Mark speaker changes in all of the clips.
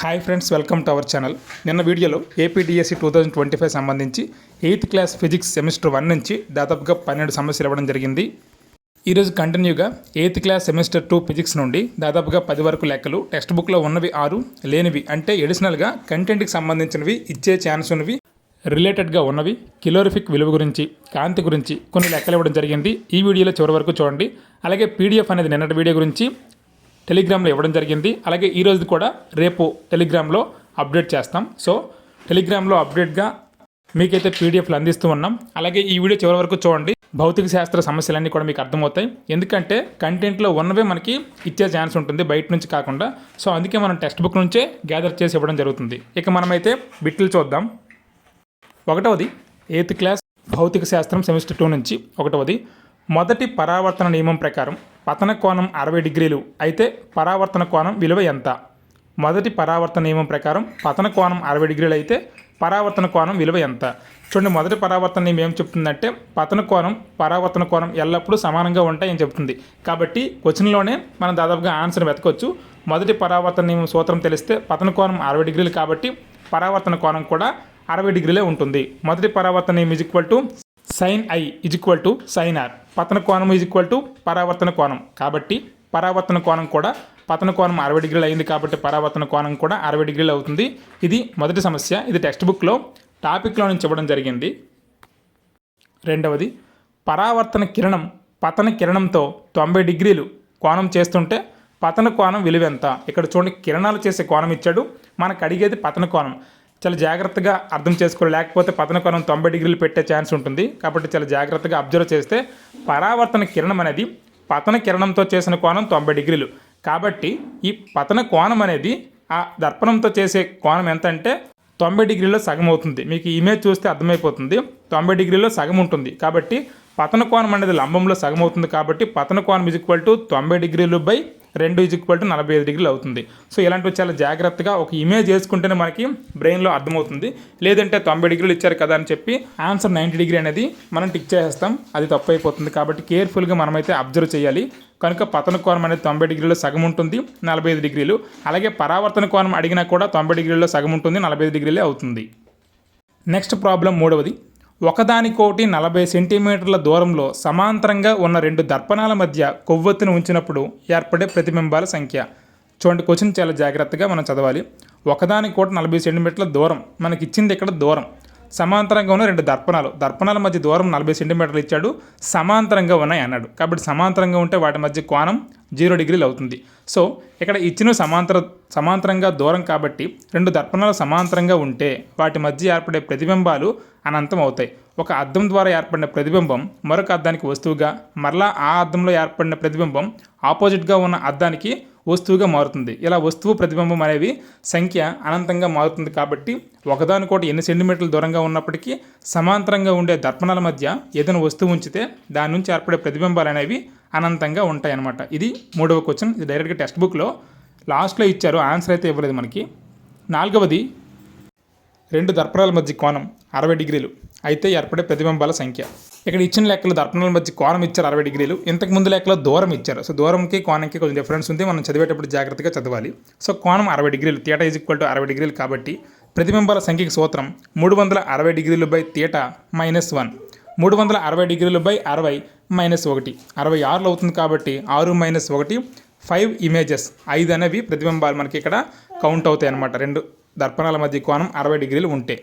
Speaker 1: Hi friends welcome to our channel నిన్న వీడియోలో APDSC two thousand twenty five సంబంధించి eighth class physics semester one నుంచి దాదాపుగా పన్నెండు సమస్యలు ఇవ్వడం జరిగింది. ఈరోజు కంటిన్యూగా eighth class semester two physics నుండి దాదాపుగా పది వరకు లెక్కలు టెక్స్ట్ బుక్లో ఉన్నవి ఆరు లేనివి అంటే ఎడిషనల్గా కంటెంట్కి సంబంధించినవి ఇచ్చే ఛాన్స్ ఉన్నవి రిలేటెడ్గా ఉన్నవి కిలోరిఫిక్ విలువ గురించి కాంతి గురించి కొన్ని లెక్కలు ఇవ్వడం జరిగింది. ఈ వీడియోలో చివరి వరకు చూడండి. అలాగే పీడిఎఫ్ అనేది నిన్నటి వీడియో గురించి టెలిగ్రామ్లో ఇవ్వడం జరిగింది. అలాగే ఈ రోజు కూడా రేపు టెలిగ్రామ్లో అప్డేట్ చేస్తాం. సో టెలిగ్రామ్లో అప్డేట్గా మీకైతే పీడిఎఫ్లు అందిస్తూ ఉన్నాం. అలాగే ఈ వీడియో చివరి వరకు చూడండి. భౌతిక శాస్త్ర సమస్యలన్నీ కూడా మీకు అర్థమవుతాయి. ఎందుకంటే కంటెంట్లో ఉన్నవే మనకి ఇచ్చే ఛాన్స్ ఉంటుంది బయట నుంచి కాకుండా. సో అందుకే మనం టెక్స్ట్ బుక్ నుంచే గ్యాదర్ చేసి ఇవ్వడం జరుగుతుంది. ఇక మనమైతే బిట్లు చూద్దాం. ఒకటవది ఎయిత్ క్లాస్ భౌతిక శాస్త్రం సెమిస్టర్ టూ నుంచి. ఒకటవది మొదటి పరావర్తన నియమం ప్రకారం పతన కోణం అరవై డిగ్రీలు. అయితే పరావర్తన కోణం విలువ ఎంత? మొదటి పరావర్తన నియమం ప్రకారం పతన కోణం అరవై డిగ్రీలు అయితే పరావర్తన కోణం విలువ ఎంత? చూడండి మొదటి పరావర్తన నియమం ఏం చెప్తుందంటే పతన కోణం పరావర్తన కోణం ఎల్లప్పుడూ సమానంగా ఉంటాయని చెప్తుంది. కాబట్టి క్వశ్చన్లోనే మనం దాదాపుగా ఆన్సర్ వెతకవచ్చు మొదటి పరావర్తన నియమం సూత్రం తెలిస్తే పతన కోణం అరవై డిగ్రీలు కాబట్టి పరావర్తన కోణం కూడా అరవై డిగ్రీలే ఉంటుంది. మొదటి పరావర్తన నియమం is equal to sine I is equal to sine R పతన కోణం ఇజ్ ఈక్వల్ టు పరావర్తన కోణం. కాబట్టి పరావర్తన కోణం కూడా పతన కోణం అరవై డిగ్రీలు అయింది కాబట్టి పరావర్తన కోణం కూడా అరవై డిగ్రీలు అవుతుంది. ఇది మొదటి సమస్య. ఇది టెక్స్ట్ బుక్లో టాపిక్లో నుంచి ఇవ్వడం జరిగింది. రెండవది పరావర్తన కిరణం పతన కిరణంతో తొంభై డిగ్రీలు కోణం చేస్తుంటే పతన కోణం విలువ ఎంత ఇక్కడ చూడండి కిరణాలు చేసే కోణం ఇచ్చాడు. మనకు అడిగేది పతన కోణం. చాలా జాగ్రత్తగా అర్థం చేసుకోవాలి. లేకపోతే పతన కోణం తొంభై డిగ్రీలు పెట్టే ఛాన్స్ ఉంటుంది. కాబట్టి చాలా జాగ్రత్తగా అబ్జర్వ్ చేస్తే పరావర్తన కిరణం అనేది పతన కిరణంతో చేసిన కోణం తొంభై డిగ్రీలు. కాబట్టి ఈ పతన కోణం అనేది ఆ దర్పణంతో చేసే కోణం ఎంత అంటే తొంభై డిగ్రీలో సగం అవుతుంది. మీకు ఇమేజ్ చూస్తే అర్థమైపోతుంది. తొంభై డిగ్రీలో సగం ఉంటుంది. కాబట్టి పతన కోణం అనేది లంబంలో సగం అవుతుంది. కాబట్టి పతన కోణం ఈజ్ ఈక్వల్ టు తొంభై డిగ్రీలు బై రెండు ఇజ్ ఈక్వల్ టు నలభై ఐదు డిగ్రీలు అవుతుంది. సో ఇలాంటివి చాలా జాగ్రత్తగా ఒక ఇమేజ్ వేసుకుంటేనే మనకి బ్రెయిన్లో అర్థమవుతుంది. లేదంటే తొంభై డిగ్రీలు ఇచ్చారు కదా అని చెప్పి ఆన్సర్ నైంటీ డిగ్రీ అనేది మనం టిక్ చేసేస్తాం. అది తప్పు అయిపోతుంది కాబట్టి కేర్ఫుల్గా మనమైతే అబ్జర్వ్ చేయాలి. కనుక పతన కోణం అనేది తొంభై డిగ్రీలో సగం ఉంటుంది నలభై ఐదు డిగ్రీలు. అలాగే పరావర్తన కోణం అడిగినా కూడా తొంభై డిగ్రీలో సగం ఉంటుంది నలభై ఐదు డిగ్రీలే అవుతుంది. నెక్స్ట్ ప్రాబ్లం మూడవది. ఒకదానికోటి నలభై సెంటీమీటర్ల దూరంలో సమాంతరంగా ఉన్న రెండు దర్పణాల మధ్య కొవ్వొత్తిని ఉంచినప్పుడు ఏర్పడే ప్రతిబింబాల సంఖ్య. చూడండి క్వశ్చన్ చాలా జాగ్రత్తగా మనం చదవాలి. ఒకదానికోటి నలభై సెంటీమీటర్ల దూరం మనకి ఇచ్చింది ఇక్కడ దూరం. సమాంతరంగా ఉన్న రెండు దర్పణాలు దర్పణాల మధ్య దూరం నలభై సెంటీమీటర్లు ఇచ్చాడు సమాంతరంగా ఉన్నాయి అన్నాడు. కాబట్టి సమాంతరంగా ఉంటే వాటి మధ్య కోణం జీరో డిగ్రీలు అవుతుంది. సో ఇక్కడ ఇచ్చిన సమాంతర సమాంతరంగా దూరం కాబట్టి రెండు దర్పణాలు సమాంతరంగా ఉంటే వాటి మధ్య ఏర్పడే ప్రతిబింబాలు అనంతం అవుతాయి. ఒక అద్దం ద్వారా ఏర్పడిన ప్రతిబింబం మరొక అద్దానికి వస్తువుగా మరలా ఆ అద్దంలో ఏర్పడిన ప్రతిబింబం ఆపోజిట్గా ఉన్న అద్దానికి వస్తువుగా మారుతుంది. ఇలా వస్తువు ప్రతిబింబం అనేవి సంఖ్య అనంతంగా మారుతుంది కాబట్టి ఒకదానికోటి ఎన్ని సెంటీమీటర్ల దూరంగా ఉన్నప్పటికీ సమాంతరంగా ఉండే దర్పణాల మధ్య ఏదైనా వస్తువు ఉంచితే దాని నుంచి ఏర్పడే ప్రతిబింబాలు అనేవి అనంతంగా ఉంటాయన్నమాట. ఇది మూడవ క్వశ్చన్. ఇది డైరెక్ట్గా టెక్స్ట్ బుక్లో లాస్ట్లో ఇచ్చారు. ఆన్సర్ అయితే ఇవ్వలేదు మనకి. నాలుగవది రెండు దర్పణాల మధ్య కోణం అరవై డిగ్రీలు. అయితే ఏర్పడే ప్రతిబింబాల సంఖ్య. ఇక్కడ ఇచ్చిన లెక్కలు దర్పణాల మధ్య కోణం ఇచ్చారు అరవై డిగ్రీలు. ఇంతకు ముందు లెక్కలో దూరం ఇచ్చారు. సో దూరంకి కోణంకి కొంచెం డిఫరెన్స్ ఉంది. మనం చదివేటప్పుడు జాగ్రత్తగా చదవాలి. సో కోణం అరవై డిగ్రీలు తీటా ఈజ్ ఈక్వల్ టు అరవై డిగ్రీలు కాబట్టి ప్రతిబింబాల సంఖ్యకి సూత్రం మూడు వందల అరవై డిగ్రీలు బై తీటా మైనస్ వన్ మూడు వందల అరవై డిగ్రీలు బై అరవై మైనస్ ఒకటి. అరవై ఆరులో అవుతుంది కాబట్టి ఆరు మైనస్ ఒకటి ఫైవ్ ఇమేజెస్ ఐదు అనేవి ప్రతిబింబాలు మనకి ఇక్కడ కౌంట్ అవుతాయి అన్నమాట. రెండు దర్పణాల మధ్య కోణం అరవై డిగ్రీలు ఉంటే.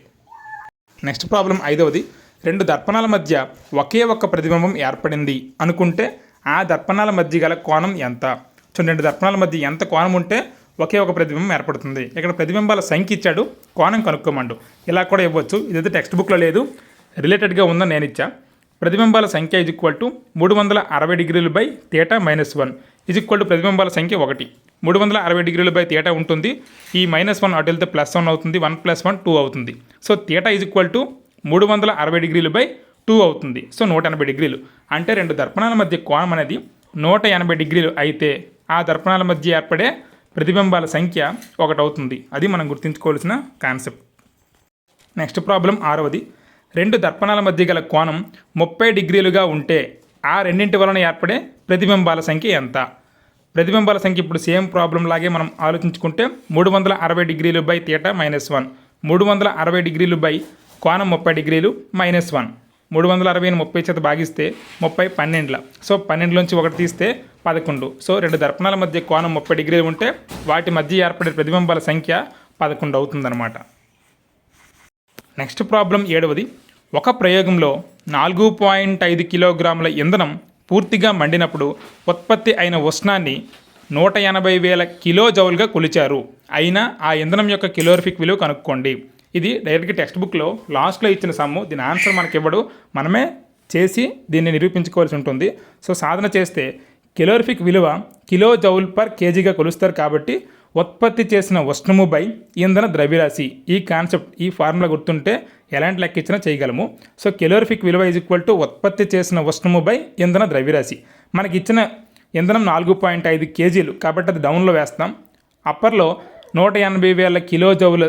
Speaker 1: నెక్స్ట్ ప్రాబ్లం ఐదవది రెండు దర్పణాల మధ్య ఒకే ఒక్క ప్రతిబింబం ఏర్పడింది అనుకుంటే ఆ దర్పణాల మధ్య గల కోణం ఎంత? సో రెండు దర్పణాల మధ్య ఎంత కోణం ఉంటే ఒకే ఒక ప్రతిబింబం ఏర్పడుతుంది. ఇక్కడ ప్రతిబింబాల సంఖ్య ఇచ్చాడు కోణం కనుక్కోమండు. ఇలా కూడా ఇవ్వచ్చు. ఇదైతే టెక్స్ట్ బుక్లో లేదు. రిలేటెడ్గా ఉందని నేను ఇచ్చా. ప్రతిబింబాల సంఖ్య ఇజ్ ఈక్వల్ టు మూడు వందల అరవై డిగ్రీలు by theta minus one is equal to ప్రతిబింబాల సంఖ్య ఒకటి. మూడు వందల అరవై డిగ్రీలు బై తేటా ఉంటుంది. ఈ మైనస్ వన్ అటు వెళ్తే ప్లస్ వన్ అవుతుంది. వన్ ప్లస్ వన్ టూ అవుతుంది. So theta is equal to మూడు వందల అరవై డిగ్రీలు బై టూ అవుతుంది. సో నూట ఎనభై డిగ్రీలు. అంటే రెండు దర్పణాల మధ్య కోణం అనేది నూట ఎనభై డిగ్రీలు అయితే ఆ దర్పణాల మధ్య ఏర్పడే ప్రతిబింబాల సంఖ్య ఒకటి అవుతుంది. అది మనం గుర్తుంచుకోవాల్సిన కాన్సెప్ట్ నెక్స్ట్ ప్రాబ్లం ఆరవది. రెండు దర్పణాల మధ్య గల కోణం ముప్పై డిగ్రీలుగా ఉంటే ఆ రెండింటి వలన ఏర్పడే ప్రతిబింబాల సంఖ్య ఎంత? ప్రతిబింబాల సంఖ్య ఇప్పుడు సేమ్ ప్రాబ్లం లాగే మనం ఆలోచించుకుంటే మూడు వందల అరవై డిగ్రీలు బై తీటా మైనస్ వన్. మూడు వందల అరవై డిగ్రీలు బై కోణం ముప్పై డిగ్రీలు మైనస్ వన్. మూడు వందల అరవైని ముప్పై చేత భాగిస్తే ముప్పై పన్నెండుల. సో పన్నెండులోంచి ఒకటి తీస్తే పదకొండు. సో రెండు దర్పణాల మధ్య కోణం ముప్పై డిగ్రీలు ఉంటే వాటి మధ్య ఏర్పడే ప్రతిబింబాల సంఖ్య పదకొండు అవుతుందన్నమాట. నెక్స్ట్ ప్రాబ్లం ఏడవది. ఒక ప్రయోగంలో నాలుగు పాయింట్ ఐదు కిలోగ్రాముల ఇంధనం పూర్తిగా మండినప్పుడు ఉత్పత్తి అయిన ఉష్ణాన్ని నూట ఎనభై వేల కిలో జౌల్గా కొలిచారు. అయినా ఆ ఇంధనం యొక్క కిలోరిఫిక్ విలువ కనుక్కోండి. ఇది డైరెక్ట్గా టెక్స్ట్ బుక్లో లాస్ట్లో ఇచ్చిన సమ్ము దీని ఆన్సర్ మనకి ఇవ్వడు మనమే చేసి దీన్ని నిరూపించుకోవాల్సి ఉంటుంది. సో సాధన చేస్తే కిలోరిఫిక్ విలువ కిలో జౌల్ పర్ కేజీగా కొలుస్తారు కాబట్టి ఉత్పత్తి చేసిన ఉష్ణము బై ఇంధన ద్రవ్యరాశి. ఈ కాన్సెప్ట్ ఈ ఫార్ములా గుర్తుంటే ఎలాంటి లెక్క ఇచ్చినా చేయగలము. సో కెలోరిఫిక్ విలువ ఈజ్ ఈక్వల్ టు ఉత్పత్తి చేసిన ఉష్ణము బై ఇంధన ద్రవ్యరాశి. మనకి ఇచ్చిన ఇంధనం నాలుగు పాయింట్ ఐదు కేజీలు కాబట్టి అది డౌన్లో వేస్తాం అప్పర్లో నూట ఎనభై వేల కిలో జౌలు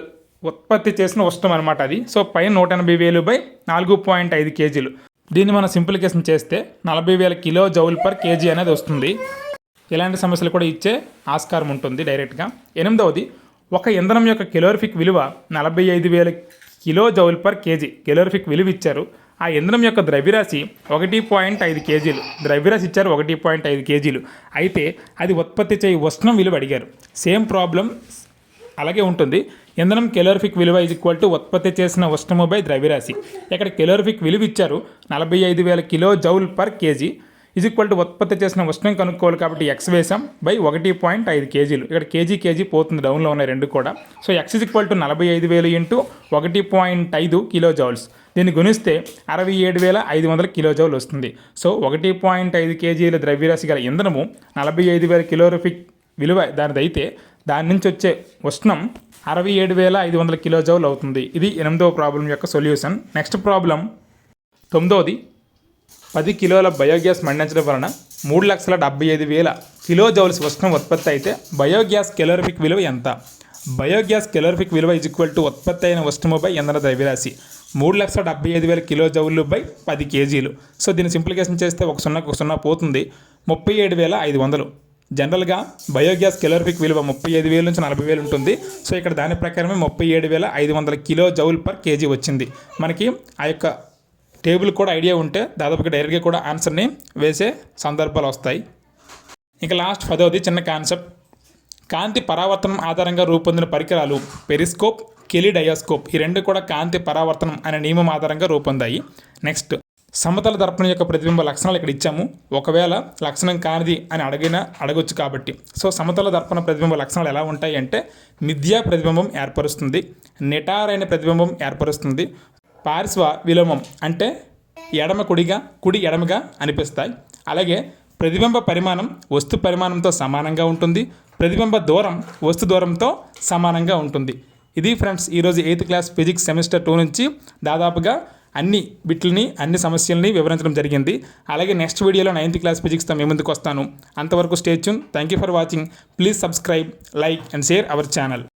Speaker 1: ఉత్పత్తి చేసిన ఉష్ణం అనమాట అది. సో పైన నూట ఎనభై వేలు బై నాలుగు పాయింట్ ఐదు కేజీలు. దీన్ని మనం సింప్లికేషన్ చేస్తే నలభై వేల కిలో జౌల్ పర్ కేజీ అనేది వస్తుంది. ఇలాంటి సమస్యలు కూడా ఇచ్చే ఆస్కారం ఉంటుంది డైరెక్ట్గా. ఎనిమిదవది ఒక ఇంధనం యొక్క కెలోరిఫిక్ విలువ నలభై ఐదు వేల kilo joule per kg. Calorific విలువ ఇచ్చారు. ఆ ఇంధనం యొక్క ద్రవ్యరాశి ఒకటి పాయింట్ ఐదు కేజీలు. ద్రవ్యరాశి ఇచ్చారు ఒకటి పాయింట్ ఐదు కేజీలు. అయితే అది ఉత్పత్తి చేయి ఉష్ణం విలువ అడిగారు. సేమ్ ప్రాబ్లం అలాగే ఉంటుంది. ఇంధనం కెలోరిఫిక్ విలువ ఇజ్ ఈక్వల్ టు ఉత్పత్తి చేసిన ఉష్ణము బై ద్రవ్యరాశి. ఇక్కడ కెలోరిఫిక్ విలువ ఇచ్చారు నలభై ఐదు వేల kilo joule per kg. Is equal to ఉత్పత్తి చేసిన ఉష్ణం కనుక్కోవాలి కాబట్టి ఎక్స్ వేసాం బై ఒకటి పాయింట్ ఐదు కేజీలు. ఇక్కడ కేజీ కేజీ పోతుంది డౌన్లో ఉన్నాయి రెండు కూడా. So x is equal to నలభై ఐదు వేలు ఇంటూ ఒకటి పాయింట్ ఐదు కిలో జౌల్స్ దీన్ని గుణిస్తే అరవై ఏడు వేల ఐదు వందల కిలో జౌల్ వస్తుంది. సో ఒకటి పాయింట్ ఐదు కేజీల ద్రవ్యరాశి గల ఇంధనము నలభై ఐదు వేల కిలోరఫిక్ విలువ దానిదైతే దాని నుంచి వచ్చే ఉష్ణం అరవై ఏడు వేల ఐదు వందల కిలో జౌల్ అవుతుంది. ఇది ఎనిమిదవ ప్రాబ్లం యొక్క సొల్యూషన్ నెక్స్ట్ ప్రాబ్లం తొమ్మిదవది పది కిలోల బయోగ్యాస్ మండించడం వలన మూడు లక్షల డెబ్బై ఐదు వేల కిలో జౌల్స్ ఉష్ణం ఉత్పత్తి అయితే బయోగ్యాస్ కెలోరిఫిక్ విలువ ఎంత? బయోగ్యాస్ కెలోరిఫిక్ విలువ ఈజ్ ఈక్వల్ టు ఉత్పత్తి అయిన ఉష్ణము బై ఇంధన ద్రవ్యరాశి. మూడు లక్షల డెబ్బై ఐదు వేల కిలో జౌళ్ళు బై పది కేజీలు. సో దీన్ని సింప్లికేషన్ చేస్తే ఒక సున్నాకు ఒక సున్నా పోతుంది. ముప్పై ఏడు వేల ఐదు వందలు. జనరల్గా బయోగ్యాస్ కెలోరిఫిక్ విలువ ముప్పై ఐదు వేల నుంచి నలభై వేలు ఉంటుంది. సో ఇక్కడ దాని ప్రకారమే ముప్పై ఏడు వేల ఐదు వందల కిలో జౌల్ పర్ కేజీ వచ్చింది. మనకి ఆ యొక్క టేబుల్ కూడా ఐడియా ఉంటే దాదాపుగా డైరెక్ట్గా కూడా ఆన్సర్ని వేసే సందర్భాలు వస్తాయి. ఇక లాస్ట్ పదవది చిన్న కాన్సెప్ట్. కాంతి పరావర్తనం ఆధారంగా రూపొందిన పరికరాలు పెరిస్కోప్ కెలిడయాస్కోప్ ఈ రెండు కూడా కాంతి పరావర్తనం అనే నియమం ఆధారంగా రూపొందాయి. నెక్స్ట్ సమతల దర్పణం యొక్క ప్రతిబింబ లక్షణాలు ఇక్కడ ఇచ్చాము. ఒకవేళ లక్షణం కానిది అని అడిగినా అడగొచ్చు కాబట్టి. సో సమతల దర్పణ ప్రతిబింబ లక్షణాలు ఎలా ఉంటాయి అంటే మిథ్యా ప్రతిబింబం ఏర్పరుస్తుంది నిటారైన ప్రతిబింబం ఏర్పరుస్తుంది పార్శ్వ విలోమం అంటే ఎడమ కుడిగా కుడి ఎడమగా అనిపిస్తాయి. అలాగే ప్రతిబింబ పరిమాణం వస్తు పరిమాణంతో సమానంగా ఉంటుంది. ప్రతిబింబ దూరం వస్తు దూరంతో సమానంగా ఉంటుంది. ఇది ఫ్రెండ్స్ ఈరోజు eighth class physics semester two నుంచి దాదాపుగా అన్ని బిట్లని అన్ని సమస్యల్ని వివరించడం జరిగింది. అలాగే నెక్స్ట్ వీడియోలో నైన్త్ క్లాస్ ఫిజిక్స్తో మేము ముందుకు వస్తాను. అంతవరకు stay tuned thank you for watching please subscribe like and share our channel